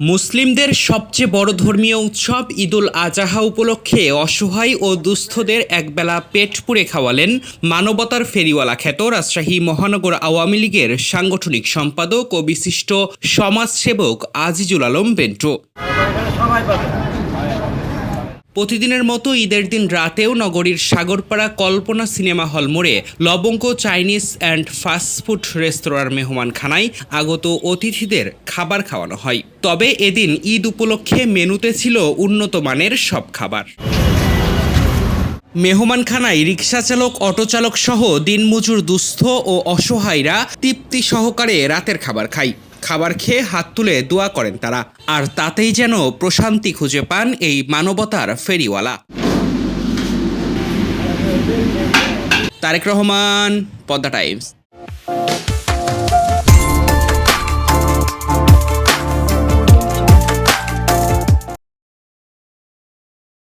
মুসলিমদের সবচেয়ে বড় ধর্মীয় উৎসব ঈদুল আজাহা উপলক্ষে অসহায় ও দুস্থদের একবেলা পেট পুড়ে খাওয়ালেন মানবতার ফেরিওয়ালা খ্যাত রাজশাহী মহানগর আওয়ামী লীগের সাংগঠনিক সম্পাদক ও বিশিষ্ট সমাজসেবক আজিজুল আলম বেন্টু। প্রতিদিনের মতো ঈদের দিন রাতেও নগরীর সাগরপাড়া কল্পনা সিনেমা হল মোড়ে লবঙ্গ, চাইনিজ অ্যান্ড ফাস্টফুড রেস্তোরাঁর মেহমানখানায় আগত অতিথিদের খাবার খাওয়ানো হয়। তবে এদিন ঈদ উপলক্ষে মেনুতে ছিল উন্নত মানের সব খাবার। মেহমানখানায় রিক্সা চালক অটো চালক সহ দিনমজুর দুস্থ ও অসহায়রা তৃপ্তি সহকারে রাতের খাবার খায়। খাবার খেয়ে হাত তুলে দোয়া করেন তারা। আর তাতেই যেন প্রশান্তি খুঁজে পান এই মানবতার ফেরিওয়ালা। তারেক রহমান, পদ্মা টাইমস।